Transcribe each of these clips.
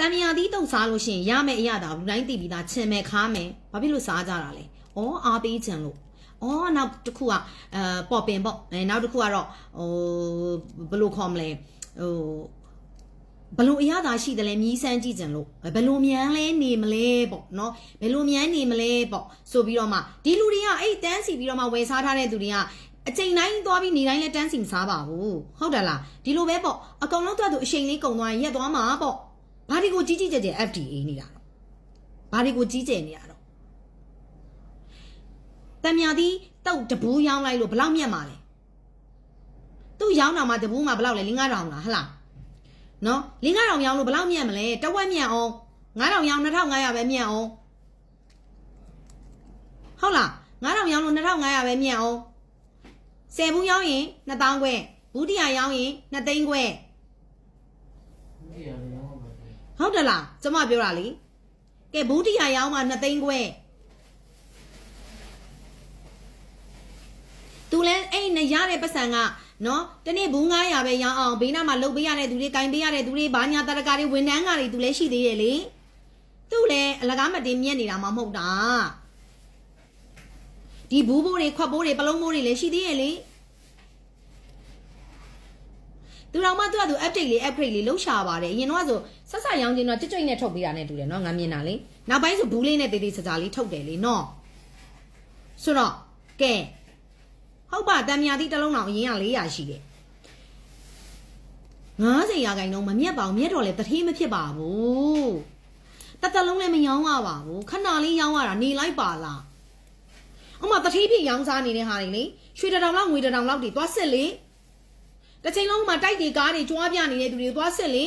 တန်မြာသီးတုတ်စားလို့ရှိရင်ရမယ်အရတာလူတိုင်းသိပြီးသားချင်မယ်ခါမယ်ဘာဖြစ်လို့စားကြတာလဲဩအားပေးချင်လို့ဩနောက်တစ်ခုကအဲပေါ်ပင်ပေါ့အဲနောက်တစ်ခုကတော့ဟိုဘယ်လိုခေါ်မလဲဟိုဘလို့အရသာရှိတယ်လဲမြည်စမ်းကြည့်ကြင်လို့ဘယ်လိုမြန်လဲနေမလဲပေါ့နော်ဘယ်လိုမြန်နေမလဲပေါ့ဆိုပြီးတော့မှဒီလူတွေကအဲ့တန်းစီပြီးတော့မှဝယ်စားထားတဲ့သူတွေကအချိန်တိုင်းသွားပြီးနေတိုင်းလဲတန်းစီမစားပါဘူးဟုတ်တယ်လားဒီလိုပဲပေါ့အကောင်လုံးတော့သူအချိန်လေးကုန်သွားရင်ရက်သွားမှာပေါ့ ဘာဒီကိုကြီးကြီးကျယ်ကျယ် FDA နေတာတော့ဘာဒီကိုကြီးကျယ်နေတာတော့တံမြာသည်တုတ်တပူးရောင်းလိုက်လို့ဘလောက်မြတ်မှာလဲသူ့ရောင်းတာမှတပူးမှာဘလောက်လဲ5 000လားဟဟလားနော်5 000ရောင်းလို့ဘလောက်မြတ်မလဲတဝက်မြတ်အောင်9000ရောင်း2500ပဲမြတ်အောင်ဟုတ်လား9000ရောင်းလို့2500ပဲမြတ်အောင်ဆယ်ဘူးရောင်းရင်2000ခွဲဘူးတရာရောင်းရင်2သိန်းခွဲ ဟုတ်တယ်လားကျမပြောတာလေကဲဘူးတရာရောင်းမှ2သိန်းခွဲသူလဲအဲ့နဲ့ရတဲ့ပတ်စံကနော်တနေ့ဘူး900ပဲရောင်းအောင်ဘေးနားမှာလှုပ်ပေးရတဲ့သူတွေကင်ပေးရတဲ့သူတွေဘာညာတရကာတွေဝန်ထမ်းကတွေသူလဲရှိသေးရဲ့လေသူလဲအလကားမတင်မြက်နေတာမှမဟုတ်တာဒီဘူးဘိုးတွေခွက်ဘိုးတွေပလုံးဘိုးတွေလည်းရှိသေးရဲ့လေ သူတော်မှသူကသူ update လေး upgrade လေးလှုပ်ရှားပါတယ်အရင်တော့ဆိုဆက်ဆက်ရောင်းချင်းတော့ကြွကြွနဲ့ထုတ်ပေးတာနဲ့တူတယ်နော်ငါမြင်တာလေနောက်ပိုင်းဆိုဘူးလေးနဲ့တေးသေးစစလေးထုတ်တယ်လေနော်ဆိုတော့ကဲဟုတ်ပါတံမြာတိတစ်လုံးအောင်အရင်က400ရှိတယ်90ရာခိုင်နှုန်းမမြက်ပါဘူးမြက်တော့လေတထေးမဖြစ်ပါဘူးတသက်လုံးလည်းမရောင်းရပါဘူးခဏလေးရောင်းရတာနေလိုက်ပါလားအမတထေးဖြစ်ရောင်းစားနေတဲ့ဟာတွေလေရွှေတထောင်လောက်ငွေတထောင်လောက်တွေသွားစစ်လေ တစ်ချိန်လုံးမှာတိုက်တွေကားတွေကြွားပြနေတဲ့သူတွေသွားစစ်လေ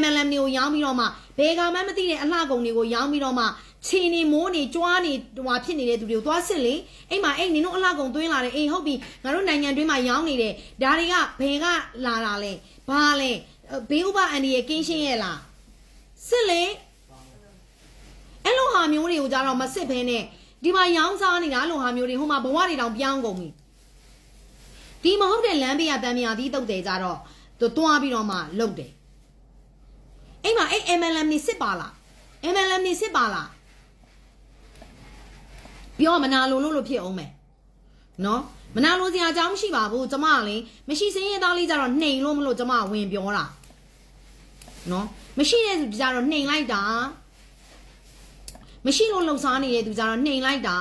MLM တွေကိုရောင်းပြီးတော့မှဘယ်ကမှမသိတဲ့အလှကုန်တွေကိုရောင်းပြီးတော့မှခြေနေမိုးနေကြွားနေဟွာဖြစ်နေတဲ့သူတွေကိုသွားစစ်လေအိမ်မှာအိမ်နင်တို့အလှကုန်သွင်းလာတယ်အိမ်ဟုတ်ပြီငါတို့နိုင်ငံတွင်းမှာရောင်းနေတယ်ဒါတွေကဘယ်ကလာတာလဲဘာလဲဘေးဥပအန်ဒီရဲ့ကင်းရှင်းရဲ့လားစစ်လေအဲ့လိုဟာမျိုးတွေကိုကြတော့မစစ်ဘဲနဲ့ဒီမှာရောင်းစားနေတာအဲ့လိုဟာမျိုးတွေဟိုမှာဘဝတွေတောင်ပြောင်းကုန်ပြီ ဒီမဟုတ်တဲ့လမ်းဘေးကတန်မြာသီးတုတ်တယ်ကြတော့သူတွားပြီးတော့မှလုတ်တယ်အိမ်မှာအဲ့ MLM နေစစ်ပါလား MLM နေစစ်ပါလားပြောမနာလိုလို့လို့ဖြစ်အောင်မယ်နော်မနာလိုစရာအကြောင်းမရှိပါဘူးကျမကလေမရှိစင်းရဲသားလေးကြတော့နှိမ်လို့မလို့ကျမဝင်ပြောတာနော်မရှိတဲ့သူကြတော့နှိမ်လိုက်တာမရှိလို့လှုပ်ရှားနေတဲ့သူကြတော့နှိမ်လိုက်တာ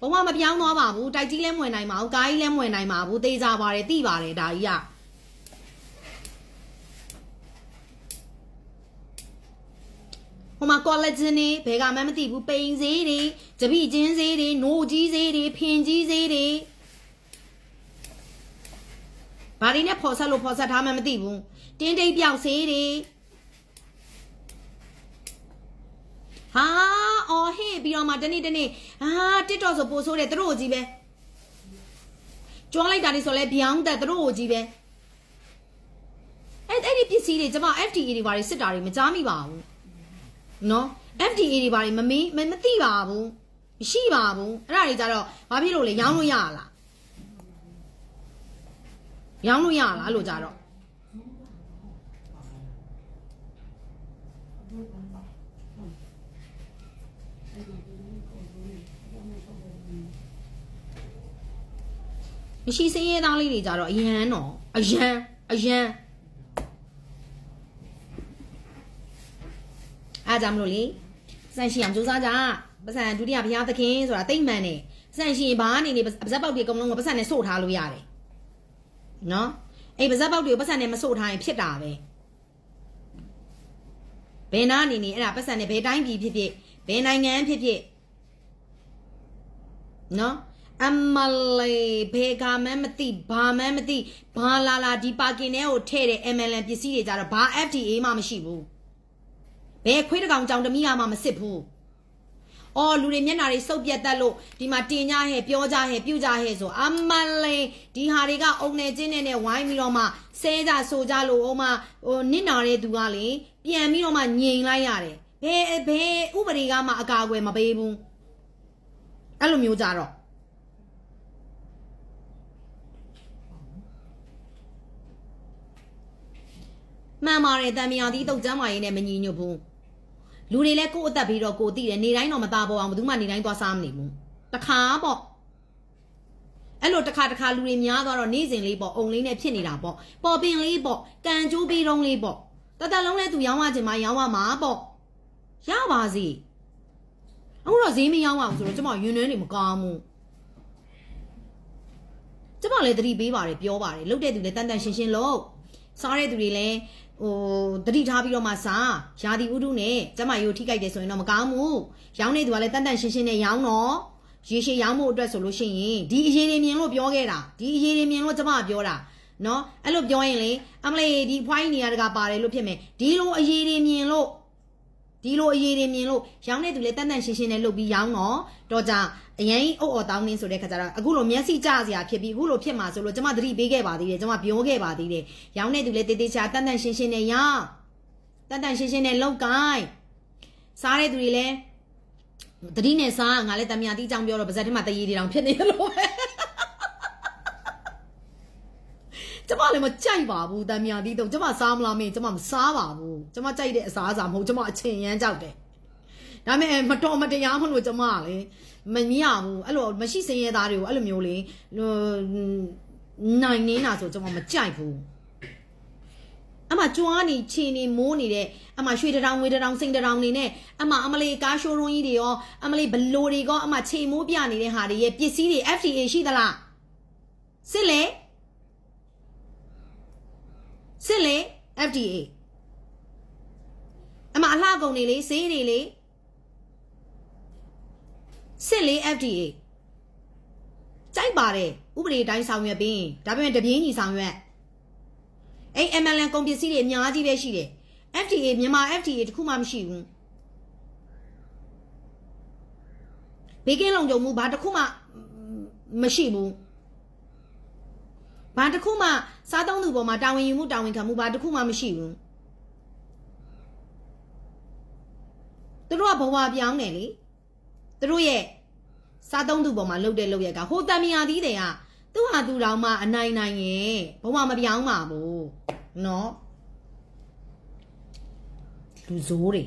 ဘဝမပြောင်းသွားပါဘူးတိုက်ကြီးလည်းမဝင်နိုင်ပါဘူးကားကြီးလည်းမဝင်နိုင်ပါဘူးသေချာပါတယ်သိပါတယ်ဒါကြီးကဟိုမှာ collagen တွေဘယ်ကမှမသိဘူးပိန်ဈေးတွေကြပိချင်းဈေးတွေနိုးကြီးဈေးတွေဖင်ကြီးဈေးတွေဘာတွေနဲ့ဖော်ဆက်လို့ဖော်ဆက်ထားမှမသိဘူးတင်းတိတ်ပြောက်ဈေးတွေဟာအော်ဟေ့ ပြီးတော့မှတနေ့တနေ့ဟာ TikTok ဆိုပို့ဆိုးတယ်သူတို့ကိုကြီးပဲကြွားလိုက်တာတွေဆိုလဲဗျောင်းတက်သူတို့ကိုကြီးပဲအဲ့အဲ့ဒီပစ္စည်းတွေကျွန်မ FDA တွေဘာတွေစစ်တာတွေမကြားမိပါဘူးနော် FDA တွေဘာတွေမမေးမမသိပါဘူးမရှိပါဘူးအဲ့ဒါတွေကြတော့ဘာဖြစ်လို့လဲရောင်းလို့ရလားရောင်းလို့ရလားအဲ့လိုကြတော့ မရှိစင်းရဲသားလေးတွေကြတော့အရန်တော့အရန်အရန်အားကြောင့်မလို့လေစန့်ရှင်အောင်စူးစမ်းကြပတ်စံဒုတိယဘုရားသခင်ဆိုတာတိတ်မှန်တယ်စန့်ရှင်ဘာနေနေပါဇက်ပေါက်တွေအကုန်လုံးကပတ်စံနဲ့စို့ထားလို့ရတယ်နော်အဲ့ပါဇက်ပေါက်တွေကိုပတ်စံနဲ့မစို့ထားရင်ဖြစ်တာပဲဘယ်နာအနေနေအဲ့ဒါပတ်စံနဲ့ဘယ်တိုင်းပြည်ဖြစ်ဖြစ် ဘယ်နိုင်ငံဖြစ်ဖြစ်နော်အမလေးဘေကမန်းမသိဘာမန်းမသိဘာလာလာဒီပါကင်ထဲကိုထည့်တဲ့ MLN ပစ္စည်းတွေကြတော့ဘာ FDA မှမရှိဘူးဘယ်ခွေးတကောင်ကြောင်တမိကမှမစစ်ဘူးအော်လူတွေမျက်နှာတွေစုပ်ပြတ်တက်လို့ဒီမှာတင်ကြဟဲ့ပြောကြဟဲ့ပြုကြဟဲ့ဆိုအမလေးဒီဟာတွေကအုံနေချင်းနဲ့နဲ့ဝိုင်းပြီးတော့မှဆဲကြဆိုကြလို့ဟိုမှာဟိုနစ်နာတဲ့သူကလေပြန်ပြီးတော့မှညင်လိုက်ရတယ် ဘယ်ဘယ်ဥပဒေကမှအကာအကွယ်မပေးဘူးအဲ့လိုမျိုးကြတော့မှန်ပါတယ်တန်မြာသီးတုတ်ကျမ်းမာရေးနဲ့မညီညွတ်ဘူးလူတွေလည်းကိုယ့်အသက်ပြီးတော့ကိုယ်သိတယ်နေတိုင်းတော့မသားပေါ်အောင်ဘယ်သူမှနေတိုင်းသွားစားမနေဘူးတခါပေါ့အဲ့လိုတစ်ခါတစ်ခါလူတွေများသွားတော့နေ့စဉ်လေးပေါ့အုံလေးနဲ့ဖြစ်နေတာပေါ့ပေါ်ပင်လေးပေါ့ကံကြိုးပြီးတုံးလေးပေါ့တသက်လုံးလဲသူရောင်းရခြင်းမရောင်းရမှာပေါ့ ရပါစီအခုတော့ဈေးမရောင်းအောင်ဆိုတော့ကျမယွန်းနှွန်းနေမကောင်းဘူးကျမလည်းသတိပေးပါတယ်ပြောပါတယ်လုတ်တဲ့သူလည်းတန်တန်ရှင်းရှင်းလုပ်စားတဲ့သူတွေလည်းဟိုသတိထားပြီးတော့မှစားယာဒီဥဒုနဲ့ကျမရိုးထိကြိုက်တယ်ဆိုရင်တော့မကောင်းဘူးရောင်းနေသူကလည်းတန်တန်ရှင်းရှင်းနဲ့ရောင်းတော့ရေရှည်ရောင်းဖို့အတွက်ဆိုလို့ရှိရင်ဒီအရေးတွေမြင်လို့ပြောခဲ့တာဒီအရေးတွေမြင်လို့ကျမပြောတာနော်အဲ့လိုပြောရင်လေအမလေးဒီဖွိုင်းနေရတကပါတယ်လို့ဖြစ်မယ်ဒီလိုအရေးတွေမြင်လို့ ဒီလိုအရေးတွေမြင်လို့ရောင်းတဲ့သူလည်းတန်တန်ရှင်းရှင်းနဲ့လုပ်ပြီးရောင်းတော့တော့ကြအရင်အုပ်အော်တောင်းနေဆိုတဲ့ခါကျတော့အခုလိုမျက်စိကျစရာဖြစ်ပြီးအခုလိုဖြစ်မှာဆိုလို့ကျမသတိပေးခဲ့ပါသေးတယ်ကျမပြောခဲ့ပါသေးတယ်ရောင်းတဲ့သူလည်းတေးသေးချာတန်တန်ရှင်းရှင်းနဲ့ရောင်းတန်တန်ရှင်းရှင်းနဲ့လုပ်ကိုင်းစားတဲ့သူတွေလည်းတတိနဲ့စားငါလည်းတမယာတီးကြောင်ပြောတော့ပါဇက်ထဲမှာတရေတွေတောင်ဖြစ်နေတယ်လို့ပဲ ကျမလည်းမကြိုက်ပါဘူးတမယာတီးတော့ကျမစားမလားမင်းကျမမစားပါဘူးကျမကြိုက်တဲ့အစားအစာမဟုတ်ကျမအချင်းရမ်းကြောက်တယ်ဒါပေမဲ့မတော်မတရားမလို့ကျမကလေမမြင်ရဘူးအဲ့လိုမရှိစင်ရသားတွေကိုအဲ့လိုမျိုးလေဟိုနိုင်နေတာဆိုကျမမကြိုက်ဘူးအမကြွားနေချီနေမိုးနေတဲ့အမရွှေတရောင်ငွေတရောင်စိန်တရောင်နေနဲ့အမအမလေးကားရှိုးရုံးကြီးတွေရောအမလေးဘလိုတွေရောအမချေမိုးပြနေတဲ့ဟာတွေရဲ့ပစ္စည်းတွေ FDA ရှိသလားစစ်လေ စစ်လေ FDA အမအလှကုန်နေလေဈေးတွေလေစစ်လေး FDA ကြိုက်ပါတယ်ဥပဒေတိုင်းဆောင်ရွက်ပြီးဒါပေမဲ့တပြင်းကြီးဆောင်ရွက်အဲ့ MLN ကုန်ပစ္စည်းတွေအများကြီးပဲရှိတယ် FDA မြန်မာ FDA တခုမှမရှိဘူးဘေကင်းလုံခြုံမှုဘာတစ်ခုမှမရှိဘူး ဘာတစ်ခုမှစားသုံးသူပေါ်မှာတာဝန်ယူမှုတာဝန်ခံမှုဘာတစ်ခုမှမရှိဘူးသူတို့ကဘဝပြောင်းတယ်လေသူတို့ရဲ့စားသုံးသူပေါ်မှာလှုပ်တဲ့လှုပ်ရက်ကဟိုတံမြာသီးတွေကသူ့ဟာသူ့တောင်မှအနိုင်နိုင်ရဲ့ဘဝမပြောင်းပါဘူးနော်လူโซတွေ